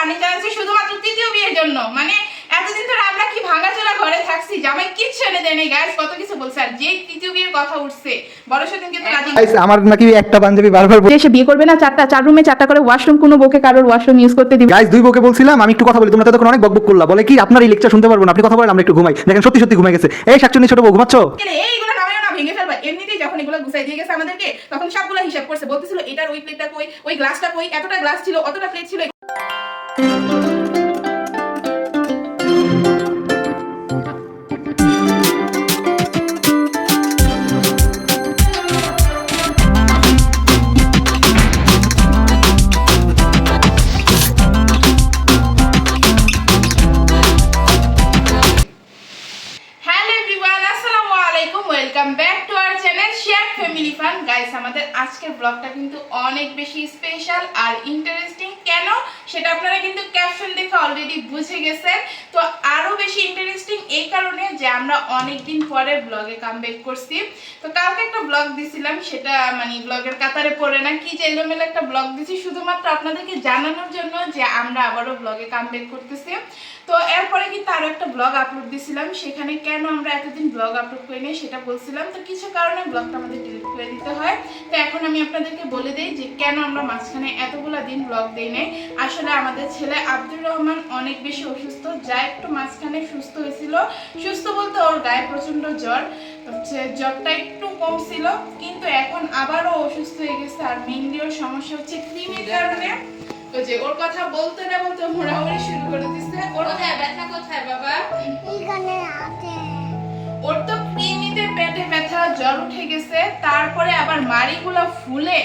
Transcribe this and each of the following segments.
Furniture আছে শুধুমাত্র তৃতীয় বিয়ের জন্য। মানে এতদিন ধরে ভাঙাচোরা ঘরে থাকছি জামাই কিচ্ছু এনে দেয়নি গাইস কত কিছু বলছে। আর যে তৃতীয় বিয়ের কথা উঠছে বড় সেদিন কিন্তু রাজি Guys, আমার নাকি একটা পাঞ্জাবি বারবার যে সে বিয়ে করবে না চারটা চার রুমে চারটা করে ওয়াশরুম কোনো বউকে কারোর ওয়াশরুম ইউজ করতে দিবে গাইস দুই বকে বলছিলাম আমি একটু কথা বলি তোমরা তখন অনেক বকবক করলা। বলে কি আপনার এই লেকচার শুনতে পারব না আপনি কথা বলেন আমরা একটু ঘুমাই। দেখেন সত্যি সত্যি ঘুমাই গেছে। এই শাকচুনি ছোট বউ ঘুমাচ্ছ? গেলে এইগুলো নামায়ও না ভেঙে ফেলবা। এমনিতেই যখন এগুলো গুছাই দিয়ে গেছে আমাদেরকে তখন সবগুলো হিসাব করছে। বলতেছিল এটার ওই প্লেটটা কই? ওই গ্লাসটা কই? এতটা গ্লাস ছিল অতটা প্লেট ছিল Bye. আমরা অনেক দিন পরে ব্লগে কাম কামব্যাক করছি। তো কালকে একটা ব্লগ দিছিলাম, সেটা মানে ব্লগের কাতারে পড়ে না, কি যে এলোমেলো একটা ব্লগ দিছি, শুধুমাত্র আপনাদেরকে জানানোর জন্য যে আমরা আবারও ব্লগে কাম ব্যাক করতেছি। তো আরও একটা ব্লগ আপলোড দিছিলাম। সেখানে কেন আমরা এতদিন ব্লগ আপলোড করি নাই সেটা বলছিলাম। তো কিছু কারণে ব্লগটা আমাদের ডিলিট করে দিতে হয়। তো এখন আমি আপনাদেরকে বলে দেই যে কেন আমরা মাঝখানে এতগুলা দিন ব্লগ দেই নাই। আসলে আমাদের ছেলে আব্দুর রহমান অনেক বেশি অসুস্থ, যা একটু মাঝখানে সুস্থ হয়েছিল। সুস্থ বলতে ওর গায়ে প্রচণ্ড জ্বর, হচ্ছে জ্বরটা একটু কম ছিল, কিন্তু এখন আবারও অসুস্থ হয়ে গেছে। আর মেইনলি ওর সমস্যা হচ্ছে কৃমির কারণে। ওই যে ওর কথা বলতে না বলতে মোড়ামুড়ি শুরু করে দিচ্ছে ওর কোথায়? ব্যথা কোথায় বাবা? এখানে আছে। ওর তো কৃমিতে পেটে ব্যথা জ্বর উঠে গেছে। তারপরে আবার মাড়িগুলো ফুলে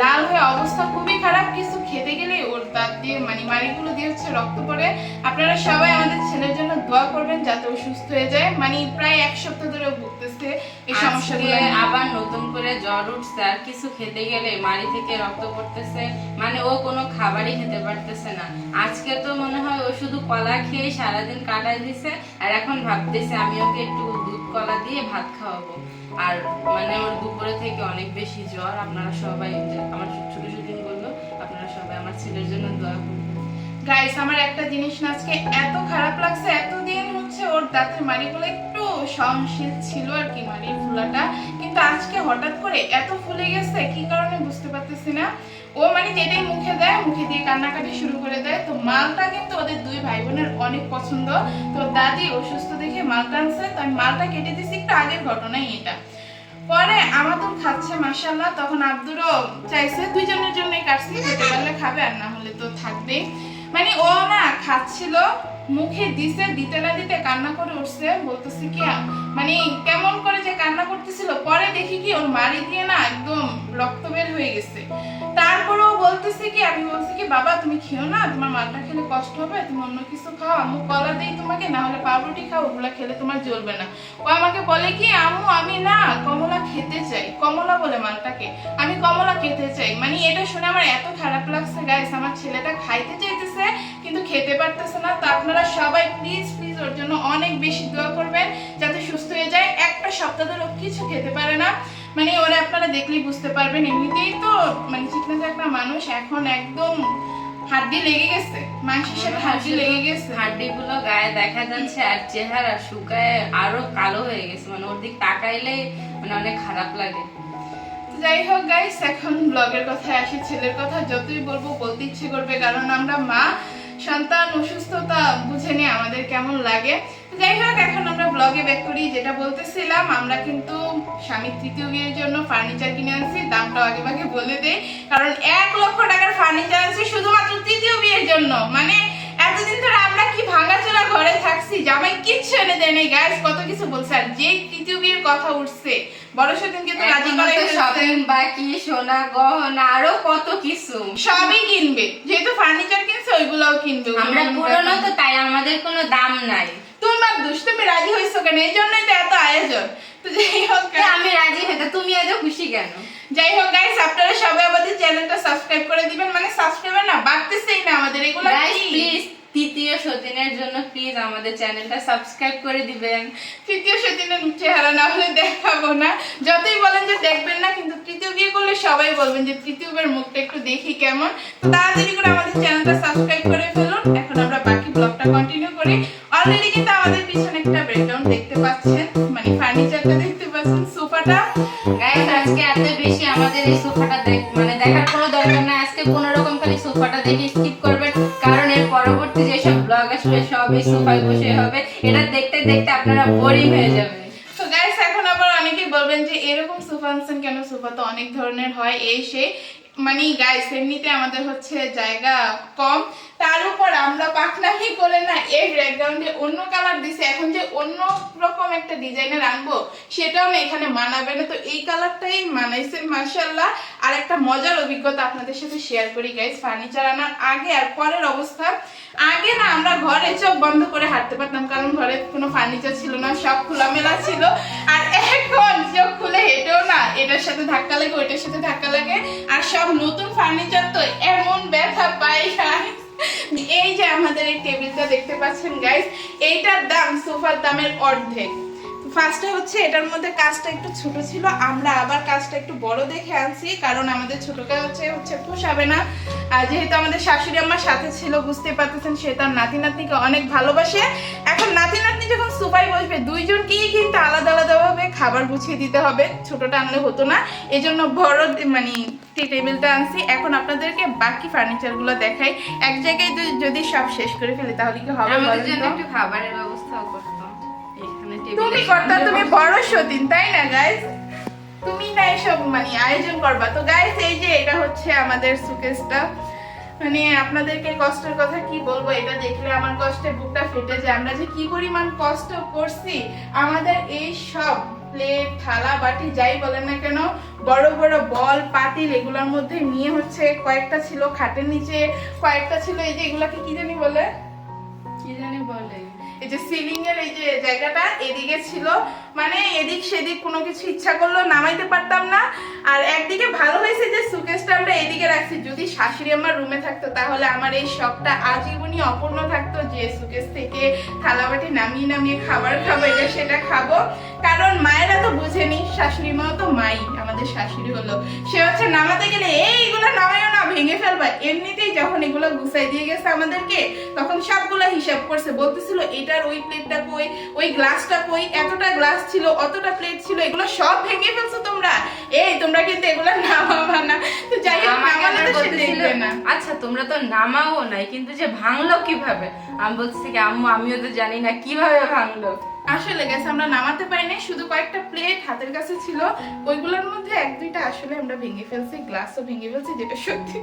লাল হয়ে অবস্থা খুবই খারাপ। কিছু খেতে গেলে ওর দাঁত দিয়ে মানে মাড়িগুলো দিয়ে হচ্ছে রক্ত পড়ে। আপনারা সবাই আমাদের ছেলের জন্য দোয়া করবেন যাতে ও সুস্থ হয়ে যায়। মানে প্রায় এক সপ্তাহ ধরে ও ভুগতেছে এই সমস্যাগুলো আবার নতুন করে জ্বর উঠছে আর কিছু খেতে গেলে মাড়ি থেকে রক্ত পড়তেছে মানে ও কোনো খাবারই খেতে পারতেছে না। আজকে তো মনে হয় ও শুধু কলা খেয়ে সারাদিন কাটাই দিছে আর এখন ভাবতেছে আমি ওকে একটু দুধ কলা দিয়ে ভাত খাওয়াবো। আর মানে ওর দুপুরে থেকে অনেক বেশি জ্বর আপনারা সবাই আমার ছোট ছোট বলল আপনারা সবাই আমার ছেলের জন্য দোয়া গাইস আমার একটা জিনিস না, আজকে এত খারাপ লাগছে, এতদিন হচ্ছে ওর দাঁতের মাড়িগুলো একটু সহনশীল ছিল আর কি মাড়ির ফুলাটা। কিন্তু আজকে হঠাৎ করে এত ফুলে গেছে, কি কারণে বুঝতে পারতেছি না। ও মানে যেটাই মুখে দেয়, মুখে দিয়ে কান্নাকাটি শুরু করে দেয়। তো মালটা কিন্তু ওদের দুই ভাই বোনের অনেক পছন্দ। তো দাদি অসুস্থ দেখে মালটা আনছে, তো আমি মালটা কেটে দিছি একটু আগের ঘটনাই এটা। পরে আমাদের খাচ্ছে মাসাল্লাহ তখন আব্দুরও চাইছে, দুইজনের জন্যই কাটছি খেতে পারলে খাবে আর না হলে তো থাকবেই। মানে ও না খাচ্ছিল, মুখে দিছে দিতে না দিতে কান্না করে উঠছে, বলতেছে কি মানে কেমন করে যে কান্না করতেছিল, পরে দেখি কি ওর মারি দিয়ে না একদম রক্ত বের হয়ে গেছে। তারপরেও বলতেছে কি আমি বলছি কি, বাবা, তুমি খেও না, তোমার মালটা খেলে কষ্ট হবে, তুমি অন্য কিছু খাও, আম্মু কলা দেই তোমাকে না হলে পাউরুটি খাও, ওগুলো খেলে তোমার জ্বলবে না। ও আমাকে বলে কি, আম্মু, আমি না কমলা খেতে চাই, কমলা বলে মালটাকে আমি কমলা খেতে চাই। মানে এটা শুনে আমার এত খারাপ লাগছে গাইস আমার ছেলেটা খাইতে চাইতেছে, কিন্তু খেতে পারতেছে না, তো আপনারা সবাই প্লিজ প্লিজ ওর জন্য অনেক বেশি দোয়া করবেন, যাতে সুস্থ হয়ে যায়। একটা সপ্তাহ ধরে কিছু খেতে পারে না। মানে ওরা আপনারা দেখলেই বুঝতে পারবেন এমনিতেই তো মানে চিকনা একটা মানুষ এখন একদম হাড্ডি লেগে গেছে। মাংসের সাথে হাড্ডি লেগে গেছে। হাড্ডিগুলো গায়ে দেখা যাচ্ছে আর চেহারা শুকায় আরও কালো হয়ে গেছে মানে ওর দিক তাকাইলে মানে অনেক খারাপ লাগে। যাই হোক গাইস এখন ব্লগের কথায় আসি ছেলের কথা যতই বলব বলতে ইচ্ছে করবে কারণ আমরা মা সন্তান অসুস্থতা বুঝে নিয়ে আমাদের কেমন লাগে। যাই হোক এখন আমরা ব্লগে ব্যাক করি। যেটা বলতেছিলাম আমরা কিন্তু স্বামীর তৃতীয় বিয়ের জন্য ফার্নিচার কিনে আনছি। দামটাও আগে ভাগে বলে দেই। কারণ এক লক্ষ টাকার ফার্নিচার আনছি শুধুমাত্র তৃতীয় বিয়ের জন্য। মানে এতদিন ধরে আমরা কি ভাঙাচোরা ঘরে থাকছি? জামাই কিচ্ছু এনে দেয় নাই গাইস কত কিছু বলছে। আর যে তৃতীয় বিয়ের কথা উঠছে বড় সেদিন কিন্তু রাজি। শপিং বাকি সোনা গহনা আরও কত কিছু। সবই কিনবে। যেহেতু ফার্নিচার কিনছে ওইগুলাও কিনবে। আমরা পুরনো তো তাই আমাদের কোনো দাম নাই। তোমার দোষ তুমি রাজি হয়েছো কেন? এই জন্যই তো এত আয়োজন। তো যাই হোক আমি রাজি হতে তুমি এত খুশি কেন? যাই হোক গাইস আপনারা সবাই আমাদের চ্যানেলটা সাবস্ক্রাইব করে দিবেন। মানে সাবস্ক্রাইবার না বাড়তেছেই না আমাদের এগুলো প্লিজ তৃতীয় সতীনের জন্য প্লিজ আমাদের চ্যানেলটা সাবস্ক্রাইব করে দিবেন। তৃতীয় সেদিনের চেহারা না হলে দেখাবো না। যতই বলেন যে দেখবেন না কিন্তু তৃতীয় বিয়ে করলে সবাই বলবেন যে তৃতীয় মুখটা একটু দেখি কেমন। তাড়াতাড়ি করে আমাদের চ্যানেলটা সাবস্ক্রাইব করে ফেলুন। অলরেডি কিন্তু আমাদের পিছনে একটা ব্রেকডাউন দেখতে পাচ্ছেন। মানে ফার্নিচারটা দেখতে পাচ্ছেন সোফাটা। গাইস আজকে এত বেশি আমাদের এই সোফাটা দেখ মানে দেখার কোনো দরকার নাই। আজকে কোনো রকম খালি সোফাটা দেখে স্কিপ করবেন। কারণ এর পরবর্তী যেসব ব্লগ আসবে সব এই সোফায় বসে হবে। এটা দেখতে দেখতে আপনারা বোরিং হয়ে যাবেন। তো গাইস এখন আবার অনেকেই বলবেন যে এরকম সোফা আনছেন কেন? সোফা তো অনেক ধরনের হয় এই সেই মানে গাইস এমনিতে আমাদের হচ্ছে জায়গা কম। তার উপর আমরা পাকনামি করে না, এই ব্যাকগ্রাউন্ডে অন্য কালার দিছে। এখন যে অন্য রকম একটা ডিজাইনের আনব, সেটাও না এখানে মানাবে না। তো এই কালারটাই মানাইছে মার্শাল্লাহ আর একটা মজার অভিজ্ঞতা আপনাদের সাথে শেয়ার করি গাইস ফার্নিচার আনার আগে আর পরের অবস্থা। আগে না আমরা ঘরে চোখ বন্ধ করে হাঁটতে পারতাম, কারণ ঘরে কোনো ফার্নিচার ছিল না, সব খোলামেলা ছিল। আর এটার সাথে ধাক্কা লাগে, ওইটার সাথে ধাক্কা লাগে আর সব নতুন ফার্নিচার তো এমন ব্যথা পাই। এই যে আমাদের এই টেবিলটা দেখতে পাচ্ছেন গাইস এইটার দাম সোফার দামের অর্ধেক ফার্স্টে হচ্ছে এটার মধ্যে কাজটা একটু ছোট ছিল আমরা আবার কাজটা একটু বড় দেখে আনছি কারণ আমাদের ছোটটা হচ্ছে হচ্ছে পোষাবে না। আর যেহেতু আমাদের শাশুড়ি আমার সাথে ছিল বুঝতে পারতেছেন সে তার নাতি নাতনিকে অনেক ভালোবাসে। এখন নাতি নাতনি যখন সুপাই বসবে দুইজনকেই কিন্তু আলাদা আলাদাভাবে খাবার গুছিয়ে দিতে হবে। ছোটটা আনলে হতো না এই জন্য বড় মানে টি টেবিলটা আনছি। এখন আপনাদেরকে বাকি ফার্নিচারগুলো দেখাই। এক জায়গায় যদি- সব শেষ করে ফেলি তাহলে কি হবে আমাদের জন্য একটু খাবারের ব্যবস্থাও এখানে তুমি করতা তুমি বড় সতীন তাই না গাইস তুমি না এসব মানে আয়োজন করবা। তো গাইস এই যে এটা হচ্ছে আমাদের সুকেসটা মানে আপনাদেরকে কষ্টের কথা কি বলব এটা দেখলে আমার কষ্টে বুকটা ফেটে যায়। আমরা যে কি পরিমাণ কষ্ট করছি আমাদের এই সব প্লেট থালা বাটি যাই বলেন না কেন বড় বড় বল পাতিল এগুলোর মধ্যে নিয়ে হচ্ছে কয়েকটা ছিল খাটের নিচে কয়েকটা ছিল এই যে এগুলাকে কি জানি বলে? কি জানি বলে? এই যে সিলিং এর এই যে জায়গাটা, এদিকে ছিল মানে এদিক সেদিক কোনো কিছু ইচ্ছা করল নামাইতে পারতাম না। আর একদিকে ভালো হয়েছে যে সুকেশটা আমরা এদিকে রাখছি। যদি শাশুড়ি আমার রুমে থাকতো, তাহলে আমার এই শখটা আজীবনই অপূর্ণ থাকতো যে সুকেশ থেকে থালাবাটি নামিয়ে নামিয়ে খাবার খাব, এটা সেটা খাব। কারণ মায়েরা তো বুঝেনি শাশুড়ি মাও তো মাই। আমাদের শাশুড়ি হলো। সে হচ্ছে নামাতে গেলে এইগুলো নামাইও না ভেঙে ফেলবা। এমনিতেই যখন এগুলো গুছাই দিয়ে গেছে আমাদেরকে তখন সবগুলো হিসাব করছে। বলতেছিল এটার ওই প্লেটটা কই? ওই গ্লাসটা কই? এতটা গ্লাস ছিল অতটা প্লেট ছিল এগুলো সব ভেঙে ফেলছো তোমরা? এই তোমরা কিন্তু এগুলো নামাবা না। তো যাই হোক নামালে তো সে দেখবে না। আচ্ছা তোমরা তো নামাও নাই কিন্তু যে ভাঙলো কীভাবে? আমি বলছি কি আম্মু আমিও তো জানি না কীভাবে ভাঙলো। আসলে গেছে আমরা নামাতে পারি না শুধু কয়েকটা প্লেট হাতের কাছে ছিল। ওইগুলোর মধ্যে এক দুইটা আসলে আমরা ভেঙে ফেলছি গ্লাসও ভেঙে ফেলছি যেটা সত্যি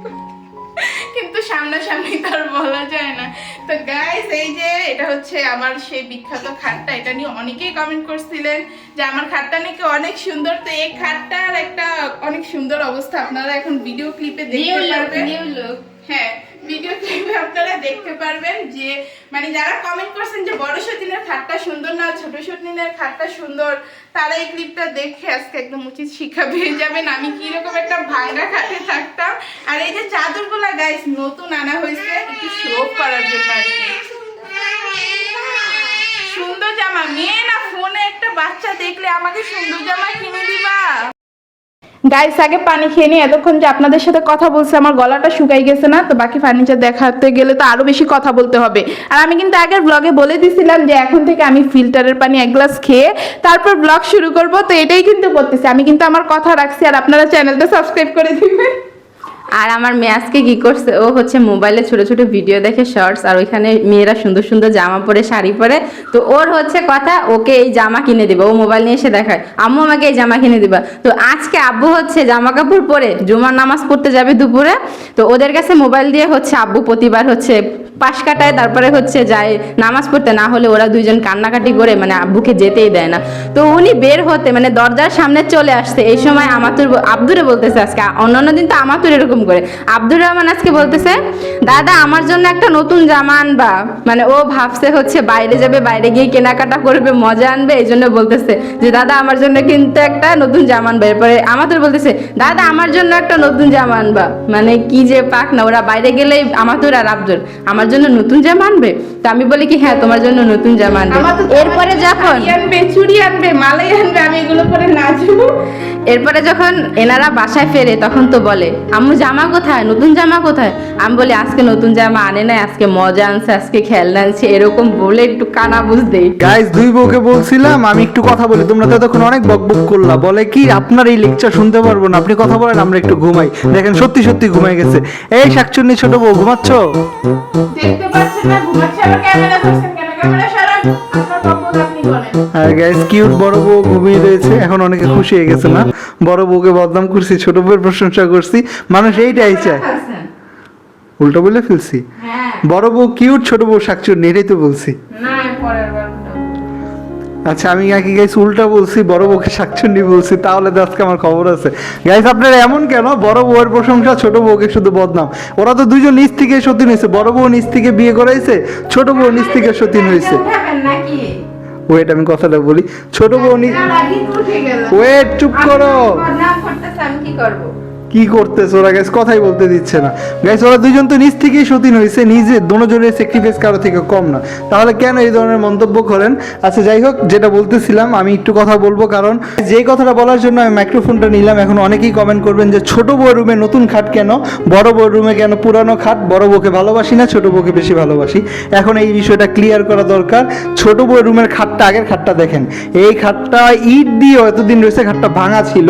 কিন্তু সামনাসামনি তো আর বলা যায় না। তো গাইস এই যে এটা হচ্ছে আমার সেই বিখ্যাত খাটটা এটা নিয়ে অনেকেই কমেন্ট করছিলেন যে আমার খাটটা নাকি অনেক সুন্দর। তো এই খাটটার একটা অনেক সুন্দর অবস্থা। আপনারা এখন ভিডিও ক্লিপে দেখতে পারবেন। হ্যাঁ ভিডিও ক্লিপে আপনারা দেখতে পারবেন যে মানে যারা কমেন্ট করছেন যে বড় সতীনের খাটটা সুন্দর না, ছোট সতীনের খাটটা সুন্দর, তারা এই ক্লিপটা দেখে আজকে একদম উচিত শিক্ষা পেয়ে যাবেন। আমি কীরকম একটা ভাঙ্গা খাটে থাকতাম। আর এই যে চাদরগুলা গাইস নতুন আনা হয়েছে, একটু শো করার জন্য আর কি। সুন্দর জামা, মেয়ে না ফোনে একটা বাচ্চা দেখলে আমাকে সুন্দর জামা কিনে দিবা। গাইস আগে পানি খেয়ে নিই এতক্ষণ যে আপনাদের সাথে কথা বলছে, আমার গলাটা শুকাই গেছে না, তো বাকি ফার্নিচার দেখাতে গেলে তো আরও বেশি কথা বলতে হবে। আর আমি কিন্তু আগের ব্লগে বলে দিছিলাম যে এখন থেকে আমি ফিল্টারের পানি এক গ্লাস খেয়ে তারপর ব্লগ শুরু করব, তো এটাই কিন্তু করতেছি আমি কিন্তু আমার কথা রাখছি, আর আপনারা চ্যানেলটা সাবস্ক্রাইব করে দিবেন। আর আমার মেয়ে আজকে কি করছে? ও হচ্ছে মোবাইলে ছোট ছোট ভিডিও দেখে শর্টস আর ওইখানে মেয়েরা সুন্দর সুন্দর জামা পরে, শাড়ি পরে। তো ওর হচ্ছে কথা, ওকে এই জামা কিনে দেবে। ও মোবাইল নিয়ে এসে দেখায়, আম্মু, আমাকে এই জামা কিনে দিবা। তো আজকে আব্বু হচ্ছে জামা কাপড় পরে, জুমার নামাজ পড়তে যাবে দুপুরে। তো ওদের কাছে মোবাইল দিয়ে হচ্ছে আব্বু প্রতিবার হচ্ছে পাশ কাটায়, তারপরে হচ্ছে যায় নামাজ পড়তে, না হলে ওরা দুইজন কান্নাকাটি করে মানে আব্বুকে যেতেই দেয় না। তো উনি বের হতে মানে দরজার সামনে চলে আসছে এই সময় আমাতুর আব্দুরে বলতেছে আজকে অন্যান্য দিন তো আমাতুর এরকম করে। আব্দুর রহমান আজকে বলতেছে, দাদা, আমার জন্য একটা নতুন জামা আনবা। মানে ও ভাবছে হচ্ছে বাইরে যাবে, বাইরে গিয়ে কেনাকাটা করবে, মজা আনবে, এই জন্য বলতেছে যে, দাদা, আমার জন্য কিন্তু একটা নতুন জামা আনবা। এরপরে আমাতুর বলতেছে, দাদা, আমার জন্য একটা নতুন জামা আনবা। মানে কি যে পাক না, ওরা বাইরে গেলেই আমাতুর আর আব্দুর। আমার আমার জন্য নতুন জামা আনবে? তো আমি বলি কি হ্যাঁ তোমার জন্য নতুন জামা আনবে। এরপরে যখন আনবে চুড়ি আনবে মালাই আনবে আমি এগুলো পরে নাচবো। এরপরে যখন এনারা বাসায় ফেরে তখন তো বলে আম্মু জামা কোথায়? নতুন জামা কোথায়? আমি বলি আজকে নতুন জামা আনে নাই আজকে মজা আনছে আজকে খেলনা আনছে এরকম বলে একটু কানা বুঝ দেই গাইস দুই বউকে বলছিলাম আমি একটু কথা বলি তোমরা তো তখন অনেক বকবক করলা। বলে কি আপনার এই লেকচার শুনতে পারব না আপনি কথা বলেন আমরা একটু ঘুমাই। দেখেন সত্যি সত্যি ঘুমাই গেছে। এই শাকচুন্নি ছোট বউ ঘুমাচ্ছ? আর গাইস কিউট বড় বউ ঘুমিয়ে রয়েছে এখন অনেকে খুশি হয়ে গেছে না? বড় বউকে বদনাম করছি ছোট বউয়ের প্রশংসা করছি মানুষ এইটাই চায়। উল্টো বলে ফেলছি? হ্যাঁ। বড় বউ কিউট ছোট বউ শাকচুর নেড়েই তো বলছি। না আচ্ছা আমি নাকি গাইস উল্টা বলছি বড় বউকে শাকচুন্নি বলছি তাহলে তো আজকে আমার খবর আছে। গাইস আপনারা এমন কেন? বড় বউয়ের প্রশংসা ছোট বউকে শুধু বদনাম। ওরা তো দুজন নিচ থেকে সতীন হয়েছে। বড় বউ নিচ থেকে বিয়ে করাইছে ছোট বউ নিচ থেকে সতীন হয়েছে। ওয়েট আমি কথাটা বলি। ছোট বউ ওয়েট চুপ করো। করব? কি করতেছে ওরা গ্যাস কথাই বলতে দিচ্ছে না। গ্যাস ওরা দুজন তো নিজ থেকেই সতীন হয়েছে, নিজে দুজনের স্যাক্রিফাইস কারও থেকে কম না। তাহলে কেন এই ধরনের মন্তব্য করেন? আচ্ছা যাই হোক, যেটা বলতেছিলাম, আমি একটু কথা বলব, কারণ যেই কথাটা বলার জন্য আমি মাইক্রোফোনটা নিলাম, এখন অনেকেই কমেন্ট করবেন যে, ছোট বউ রুমে নতুন খাট কেন? বড় বউ রুমে কেন পুরানো খাট? বড় বউকে ভালোবাসি না, ছোট বউকে বেশি ভালোবাসি? এখন এই বিষয়টা ক্লিয়ার করা দরকার। ছোট বউ রুমের খাটটা, আগের খাটটা দেখেন। এই খাটটা ইট দিয়ে এতদিন রয়েছে, খাটটা ভাঙা ছিল।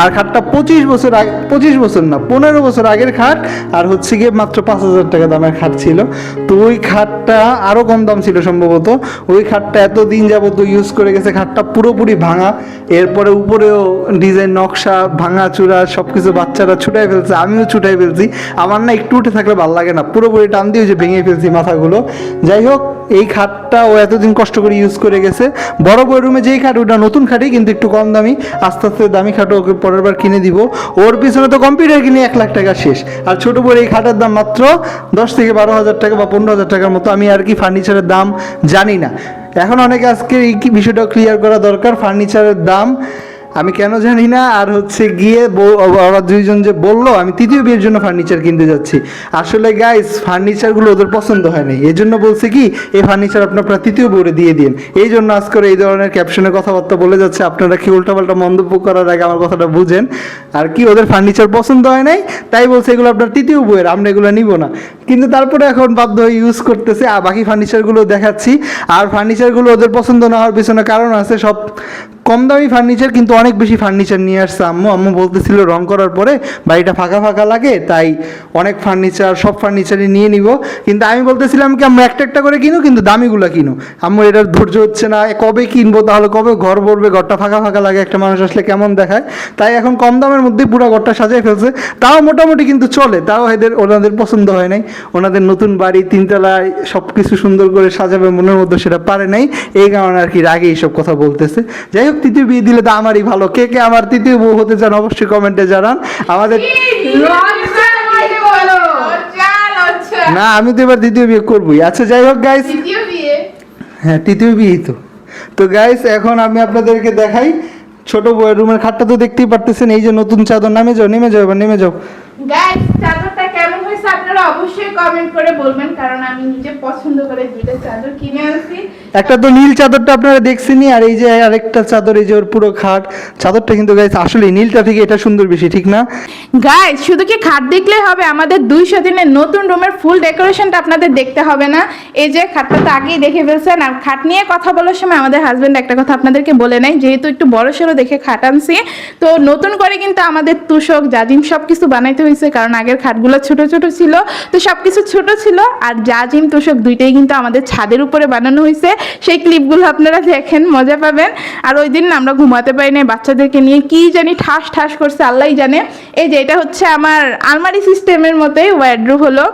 আর খাটটা পঁচিশ বছর আগে পঁচিশ বছর না, পনেরো বছর আগের খাট, আর হচ্ছে গিয়ে মাত্র পাঁচ হাজার টাকা দামের খাট ছিল। তো ওই খাটটা আরও কম দাম ছিল সম্ভবত। ওই খাটটা এতদিন যাবত ইউজ করে গেছে, খাটটা পুরোপুরি ভাঙা। এরপরে উপরেও ডিজাইন নকশা, ভাঙা, চূড়া সব কিছু বাচ্চারা ছুটাই ফেলছে, আমিও ছুটাই ফেলছি। আমার না একটু উঠে থাকলে ভালো লাগে না, পুরোপুরি টান দিয়ে যে ভেঙে ফেলছি মাথাগুলো। যাই হোক, এই খাটটা ও এতদিন কষ্ট করে ইউজ করে গেছে। বড় বই রুমে যেই খাট, ওটা নতুন খাটই, কিন্তু একটু কম দামি। আস্তে আস্তে দামি খাটও ওকে পরের বার কিনে দিব। ওর পিছনে তো কম্পিউটার কিনে এক লাখ টাকা শেষ। আর ছোট বড় এই খাটের দাম মাত্র দশ থেকে বারো হাজার টাকা বা পনেরো হাজার টাকার মতো। আমি আর কি ফার্নিচারের দাম জানি না। এখন অনেকে আজকে এই বিষয়টা ক্লিয়ার করা দরকার? ফার্নিচারের দাম আমি কেন জানি না, আর হচ্ছে গিয়ে ওরা দুইজন যে বলল, আমি তৃতীয় বিয়ের জন্য ফার্নিচার কিনতে যাচ্ছি। আসলে গাইস ফার্নিচারগুলো ওদের পছন্দ হয় নাই। এই জন্য বলছে কি, এই ফার্নিচার আপনার তৃতীয় বউরে দিয়ে দিন। এই জন্য আজকে ওরা এই ধরনের ক্যাপশনে কথাবার্তা বলে যাচ্ছে। আপনারা কি উল্টাপাল্টা মন্তব্য করার আগে আমার কথাটা বুঝেন। আর কি ওদের ফার্নিচার পছন্দ হয় নাই, তাই বলছে এগুলো আপনার তৃতীয় বইয়ের আমরা এগুলো নিব না। কিন্তু তারপরে এখন বাধ্য হয়ে ইউজ করতেছে। আর বাকি ফার্নিচারগুলো দেখাচ্ছি। আর ফার্নিচারগুলো ওদের পছন্দ না হওয়ার পিছনে কারণ আছে সব কম দামি ফার্নিচার কিন্তু অনেক বেশি ফার্নিচার নিয়ে আসছে। আম্মু আম্মু বলতেছিল রং করার পরে বাড়িটা ফাঁকা ফাঁকা লাগে, তাই অনেক ফার্নিচার সব ফার্নিচারই নিয়ে নিব। কিন্তু আমি বলতেছিলাম কি আমরা একটা একটা করে কিনো, কিন্তু দামিগুলো কিনো। আম্মু, এটার ধৈর্য হচ্ছে না কবে কিনবো, তাহলে কবে ঘর ভরবে, ঘরটা ফাঁকা ফাঁকা লাগে, একটা মানুষ আসলে কেমন দেখায়। তাই এখন কম দামের মধ্যে পুরো ঘরটা সাজিয়ে ফেলছে। তাও মোটামুটি কিন্তু চলে, তাও এদের, ওনাদের পছন্দ হয় নাই। ওনাদের নতুন বাড়ি, তিনতলায় সব কিছু সুন্দর করে সাজাবে মনের মধ্যে সেটা পারে নাই। এই কারণে আর কি রাগে এইসব কথা বলতেছে। যাই হোক, তৃতীয় বিয়ে দিলে তো আমারই ভালো। কে কে আমার তৃতীয় বউ হতে চান অবশ্যই কমেন্টে জানান। আমাদের না আমি তো এবার দ্বিতীয় বিয়ে করবোই। আচ্ছা যাই হোক গাইস হ্যাঁ তৃতীয় বিয়েই তো। তো গাইস এখন আমি আপনাদেরকে দেখাই ছোট রুমের খাটটা তো দেখতেই পারতেছেন এই যে নতুন চাদর নামে যাও নেমে যাও এবার নেমে যাও। গাইস চাদরটা কেমন হয়েছে আপনারা অবশ্যই কমেন্ট করে বলবেন কারণ আমি নিজে পছন্দ করে দুইটা চাদর কিনে আনছি। একটা তো নীল চাদরটা আপনারা দেখছেনই আর এই যে আরেকটা চাদর এই যে ওর পুরো খাট চাদরটা কিন্তু গাইস আসলে নীলটা থেকে এটা সুন্দর বেশি ঠিক না? গাইস শুধু কি খাট দেখলে হবে? আমাদের দুইশো দিনের নতুন রুমের ফুল ডেকোরেশনটা আপনাদের দেখতে হবে না। এই যে খাটটা তো আগেই দেখে ফেলছেন আর খাট নিয়ে কথা বলার সময় আমাদের হাজবেন্ড একটা কথা আপনাদেরকে বলে নাই যেহেতু একটু বড় সড়ো দেখে খাট আনছি। তো নতুন করে কিন্তু আমাদের তুষক, জাজিম সব কিছু বানাইতে হয়েছে কারণ আগের খাটগুলো ছোট ছোট ছিল। তো সব কিছু ছোট ছিল, আর জাজিম তুষক দুইটাই কিন্তু আমাদের ছাদের উপরে বানানো হয়েছে সেই ক্লিপগুলো আপনারা দেখেন, মজা পাবেন। আর ওই দিন আমরা ঘুমাতে পারি না বাচ্চাদেরকে নিয়ে। কি জানি ঠাস ঠাস করছে, আল্লাহই জানে। এই যে এটা হচ্ছে আমার আলমারি সিস্টেমের মতোই ওয়ার্ড্রোব হলো।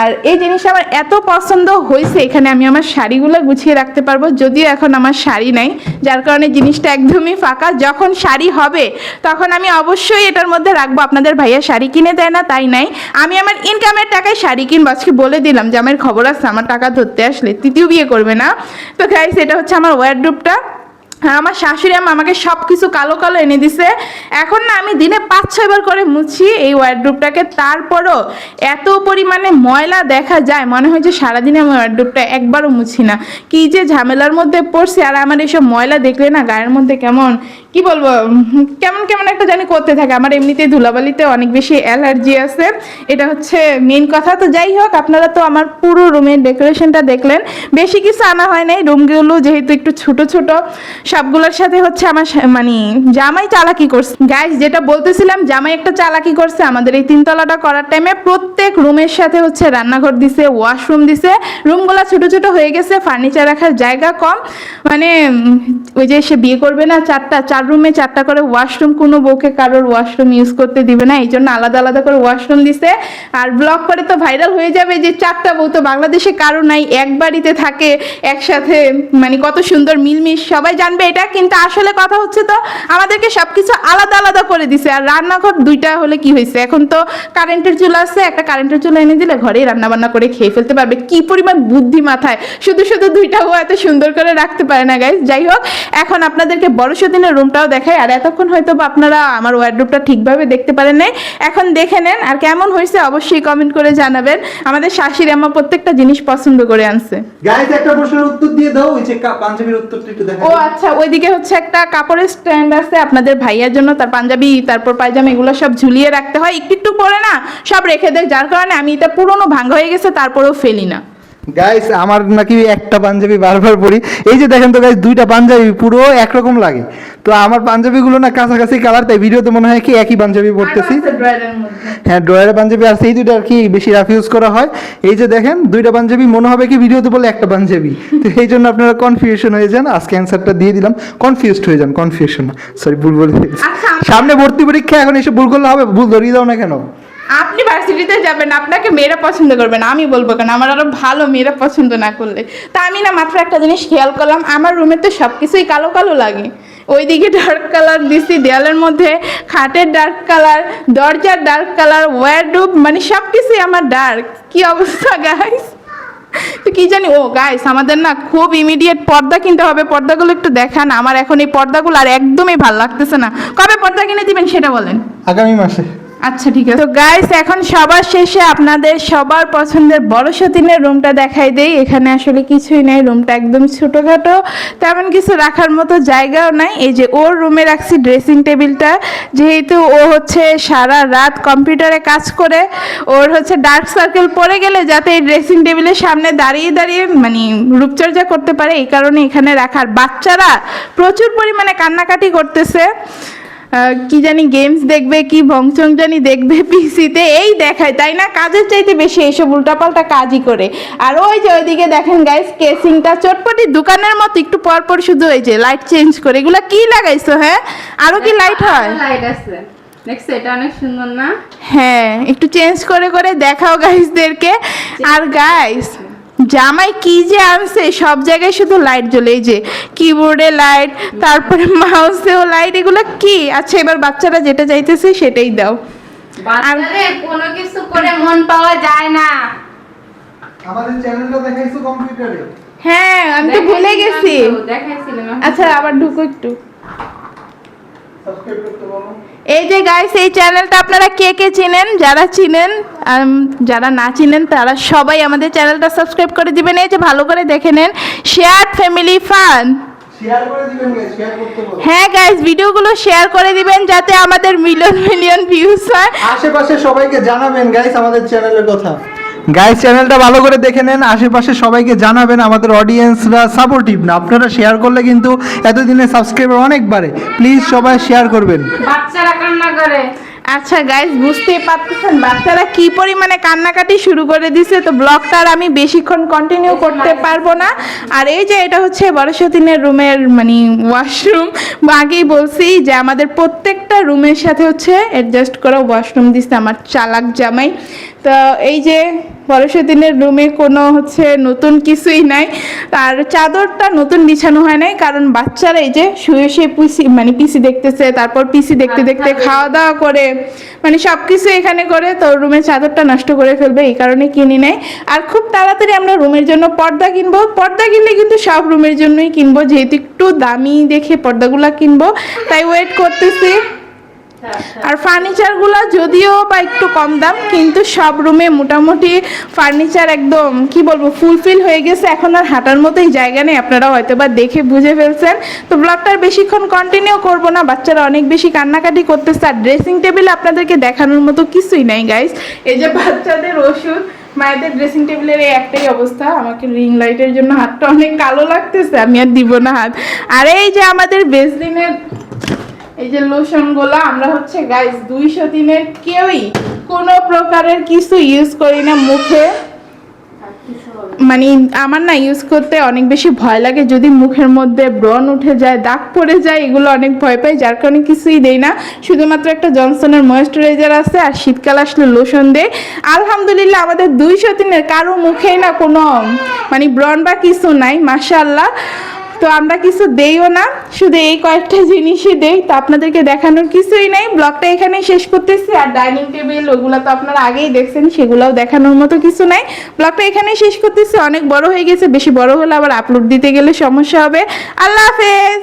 আর এই জিনিসটা আমার এত পছন্দ হয়েছে এখানে আমি আমার শাড়িগুলো গুছিয়ে রাখতে পারব, যদিও এখন আমার শাড়ি নাই, যার কারণে জিনিসটা একদমই ফাঁকা। যখন শাড়ি হবে, তখন আমি অবশ্যই এটার মধ্যে রাখব, আপনাদের ভাইয়া শাড়ি কিনে দেয় না, তাই নাই। আমি আমার ইনকামের টাকায় শাড়ি কিনবো, আজকে বলে দিলাম যে আমার খবর আছে, আমার টাকা ধরতে আসলে তৃতীয় বিয়ে করবে না। তো গাইস এটা হচ্ছে আমার ওয়ার্ড্রোবটা হ্যাঁ আমার শাশুড়ি আম্মা আমাকে সব কিছু কালো কালো এনে দিছে। এখন না, আমি দিনে পাঁচ ছয়বার করে মুছি এই ওয়ার্ড্রোপটাকে তারপরও এত পরিমাণে ময়লা দেখা যায়, মনে হয় যে সারাদিনে আমি ওয়ার্ড্রোপটা একবারও মুছি না। কি যে ঝামেলার মধ্যে পড়ছে, আর আমার এইসব ময়লা দেখলে না গায়ের মধ্যে কেমন কি বলব কেমন কেমন একটা জানি করতে থাকে। আমার এমনিতেই ধুলাবালিতে অনেক বেশি অ্যালার্জি আছে। এটা হচ্ছে মেন কথা। তো যাই হোক, আপনারা তো আমার পুরো রুমের ডেকোরেশনটা দেখলেন। বেশি কিছু আনা হয় নাই। রুমগুলো যেহেতু একটু ছোট ছোট। সবগুলোর সাথে হচ্ছে আমার মানে জামাই চালাকি করছে। গাইস যেটা বলতেছিলাম, জামাই একটা চালাকি করছে। আমাদের এই তিনতলাটা করার টাইমে প্রত্যেক রুমের সাথে হচ্ছে রান্নাঘর দিছে ওয়াশরুম দিছে। রুমগুলো ছোট ছোট হয়ে গেছে। ফার্নিচার রাখার জায়গা কম। মানে ওই যে সে বিয়ে করবে না, চারটা চার রুমে চারটা করে ওয়াশরুম, কোনো বউকে কারোর ওয়াশরুম ইউজ করতে দিবে না এই জন্য আলাদা আলাদা করে ওয়াশরুম দিছে। আর ব্লগ করে তো ভাইরাল হয়ে যাবে যে চারটা বউ তো বাংলাদেশে কারও নাই, এক বাড়িতে থাকে, একসাথে মানে কত সুন্দর মিলমিশ, সবাই জানবে এটা। কিন্তু আসলে কথা হচ্ছে তো, আমাদেরকে সবকিছু আলাদা আলাদা করে দিছে। আর রান্নাঘর দুইটা হলে কি হয়েছে? এখন তো কারেন্টের চুলা আছে, একটা কারেন্টের চুলা এনে দিলে ঘরেই রান্না বান্না করে খেয়ে ফেলতে পারবে। কি পরিমাণ বুদ্ধি মাথায়! শুধু শুধু দুইটা ও এত সুন্দর করে রাখতে পারে না গাইজ যাই হোক, এখন আপনাদেরকে বড় সদিনের রুমটাও দেখাই আর এতক্ষণ হয়তো আপনারা আমার ওয়ার্ডরোবটা ঠিকভাবে দেখতে পারেন নাই। এখন দেখে নেন আর কেমন হয়েছে অবশ্যই কমেন্ট করে জানাবেন। আমাদের শাশুড়ি আমার প্রত্যেকটা জিনিস পছন্দ করে আনছে। গাইস একটা প্রশ্নের উত্তর দিয়ে দাও ওই যে পাঞ্জাবির উত্তরটা একটু দেখা ও আচ্ছা ওইদিকে হচ্ছে একটা কাপড়ের স্ট্যান্ড আছে আপনাদের ভাইয়ার জন্য তার পাঞ্জাবি তারপর পায়জামা এগুলো সব ঝুলিয়ে রাখতে হয়। একটু একটু পরে না সব রেখে দেয় যার কারণে আমি এটা পুরোনো ভাঙ্গা হয়ে গেছে তারপরেও ফেলি না। গাইস আমার নাকি একটা পাঞ্জাবি বারবার পরি। এই যে দেখেন তো গাইস দুইটা পাঞ্জাবি পুরো একরকম লাগে। তো আমার পাঞ্জাবিগুলো না কাছাকাছি কালার তাই ভিডিওতে মনে হয় কি একই পাঞ্জাবি পরতেছি। হ্যাঁ ড্রয়ারের পাঞ্জাবি আর সেই দুইটা আর কি বেশি রাফ ইউজ করা হয়। এই যে দেখেন দুইটা পাঞ্জাবি মনে হবে কি ভিডিওতে বলে একটা পাঞ্জাবি। তো এই জন্য আপনারা কনফিউশন হয়ে যান। আজকে অ্যান্সারটা দিয়ে দিলাম। কনফিউজড হয়ে যান কনফিউশন সরি ভুল বলে। আচ্ছা, সামনে ভর্তি পরীক্ষা এখন এসে ভুল করলে হবে ভুল ধরিয়ে দাও না কেন? আপনি ভার্সিটিতে যাবেন, আপনাকে মেয়েরা পছন্দ করবেন আমি বলব কেন? আমার আরও ভালো মেয়েরা পছন্দ না করলে। তা আমি না মাত্র একটা জিনিস খেয়াল করলাম, আমার রুমে তো সব কিছুই কালো কালো লাগে। ওইদিকে ডার্ক কালার দিছি, দেয়ালের মধ্যে খাটের ডার্ক কালার দরজার ডার্ক কালার ওয়ারডুব মানে সব কিছুই আমার ডার্ক কি অবস্থা গাইস তো কি জানি, ও গাইস আমাদের না খুব ইমিডিয়েট পর্দা কিনতে হবে, পর্দাগুলো একটু দেখান। আমার এখন এই পর্দাগুলো আর একদমই ভালো লাগতেছে না। কবে পর্দা কিনে দিবেন সেটা বলেন। আগামী মাসে। আচ্ছা ঠিক আছে। তো গাইস এখন সবার শেষে আপনাদের সবার পছন্দের বড় সতীনের রুমটা দেখাই দেই। এখানে আসলে কিছুই নাই, রুমটা একদম ছোটোখাটো। তেমন কিছু রাখার মতো জায়গাও নাই। এই যে ওর রুমে রাখছি ড্রেসিং টেবিলটা যেহেতু ও হচ্ছে সারা রাত কম্পিউটারে কাজ করে, ওর হচ্ছে ডার্ক সার্কেল পড়ে গেলে যাতে এই ড্রেসিং টেবিলের সামনে দাঁড়িয়ে দাঁড়িয়ে মানে রূপচর্চা করতে পারে, এই কারণে এখানে রাখার। বাচ্চারা প্রচুর পরিমাণে কান্নাকাটি করতেছে। কি জানি গেমস দেখবে কি ভংচং জানি দেখবে পিসিতে এই দেখায় তাই না? কাজের চাইতে বেশি এইসব উল্টাপাল্টা কাজই করে। আর ওই যে ওইদিকে দেখেন গাইস কেসিংটা চটপটি দোকানের মতো একটু পর পর শুধু ওই যে লাইট চেঞ্জ করে। এগুলা কি লাগাইছো হ্যাঁ? আরও কি লাইট হয়? লাইট আছে। এটা অনেক সুন্দর না? হ্যাঁ একটু চেঞ্জ করে করে দেখাও গাইসদেরকে আর গাইস জামাই কি যে আনছে সব জায়গায় শুধু লাইট জ্বলে। যে কিবোর্ডে লাইট তারপরে মাউসেও লাইট এগুলো কি? আচ্ছা এবার বাচ্চারা যেটা চাইতেছে সেটাই দাও। বাচ্চাদের কোনো কিছু করে মন পাওয়া যায় না। আমাদের চ্যানেলটা দেখাইছো কম্পিউটারে হ্যাঁ আমি তো ভুলে গেছি। দেখাইছিলাম। আচ্ছা আবার ঢুকো একটু। সাবস্ক্রাইব করতে বলো। এই যে গাইস এই চ্যানেলটা আপনারা কে কে চিনেন? যারা চিনেন আর যারা না চিনেন তারা সবাই আমাদের চ্যানেলটা সাবস্ক্রাইব করে দিবেন। এই যে ভালো করে দেখে নেন শেয়ার ফ্যামিলি ফান হ্যাঁ গাইস ভিডিওগুলো শেয়ার করে দিবেন যাতে আমাদের মিলিয়ন মিলিয়ন ভিউজ হয়। আশেপাশে সবাইকে জানাবেন গাইস আমাদের চ্যানেলের কথা। গাইস চ্যানেলটা ভালো করে দেখে নেন। আশেপাশে সবাইকে জানাবেন আমাদের অডিয়েন্সরা সাপোর্টিভ না। আপনারা শেয়ার করলে কিন্তু এতদিনে সাবস্ক্রাইবার অনেক বাড়ে। প্লিজ সবাই শেয়ার করবেন। বাচ্চারা কান্না করে। আচ্ছা গাইস বুঝতেই পারতেছেন। বাচ্চারা কি পরিমাণে কান্নাকাটি শুরু করে দিছে? তো ব্লগটা আর আমি বেশিক্ষণ কন্টিনিউ করতে পারব না। আর এই যে এটা হচ্ছে বড়সতিনের রুমের মানে ওয়াশরুম আগেই বলছি যে আমাদের প্রত্যেকটা রুমের সাথে হচ্ছে অ্যাডজাস্ট করা ওয়াশরুম দিছে আমার চালাক জামাই। তো এই যে বরসদিনের রুমে কোনো হচ্ছে নতুন কিছুই নাই। আর চাদরটা নতুন বিছানো হয় নাই কারণ বাচ্চারা এই যে শুয়ে শুয়ে পিসি মানে পিসি দেখতেছে তারপর পিসি দেখতে দেখতে খাওয়া দাওয়া করে মানে সব কিছু এখানে করে তো রুমের চাদরটা নষ্ট করে ফেলবে এই কারণে কিনি নেয় আর খুব তাড়াতাড়ি আমরা রুমের জন্য পর্দা কিনবো। পর্দা কিনলে কিন্তু সব রুমের জন্যই কিনবো যেহেতু একটু দামি দেখে পর্দাগুলো কিনবো তাই ওয়েট করতেছি। আর ফার্নিচারগুলো যদিও বা একটু কম দাম, কিন্তু সব রুমে মোটামুটি ফার্নিচার একদম, কি বলব, ফুলফিল হয়ে গেছে। এখন আর হাঁটার মতোই জায়গা নেই আপনারা হয়তো বা দেখে বুঝে ফেলছেন। তো ব্লগটার বেশিক্ষণ কন্টিনিউ করব না, বাচ্চারা অনেক বেশি কান্নাকাটি করতেছে, আর ড্রেসিং টেবিল আপনাদেরকে দেখানোর মতো কিছুই নাই গাইস এই যে বাচ্চাদের ওষুধ, মায়েদের ড্রেসিং টেবিলের এই একটাই অবস্থা, আমাকে রিং লাইটের জন্য হাতটা অনেক কালো লাগতেছে, আমি আর দিব না হাত। আর এই যে আমাদের বেসদিনের এই যে লোশনগুলা আমরা হচ্ছে গাইস দুইশো দিনের কেউই কোনো প্রকারের কিছু ইউজ করি না মুখে। মানে আমার না ইউজ করতে অনেক বেশি ভয় লাগে। যদি মুখের মধ্যে ব্রণ উঠে যায়, দাগ পড়ে যায়, এগুলো অনেক ভয় পাই, যার কারণে কিছুই দেই না। শুধুমাত্র একটা জনসনের ময়েশ্চারাইজার আছে, আর শীতকাল আসলে লোশন দেয় আলহামদুলিল্লাহ, আমাদের দুইশো দিনের কারও মুখেই না কোনো মানে ব্রণ বা কিছু নাই, মাশাআল্লাহ। তো আমরা কিছু দেইও না, শুধু এই কয়েকটা জিনিসই দেই। তো আপনাদেরকে দেখানোর কিছুই নাই। ব্লগটা এখানেই শেষ করতেছি। আর ডাইনিং টেবিল, ওগুলো তো আপনারা আগেই দেখছেন, সেগুলোও দেখানোর মতো কিছু নাই। ব্লগটা এখানেই শেষ করতেছি। অনেক বড় হয়ে গেছে, বেশি বড় হলে আবার আপলোড দিতে গেলে সমস্যা হবে। আল্লাহ হাফেজ!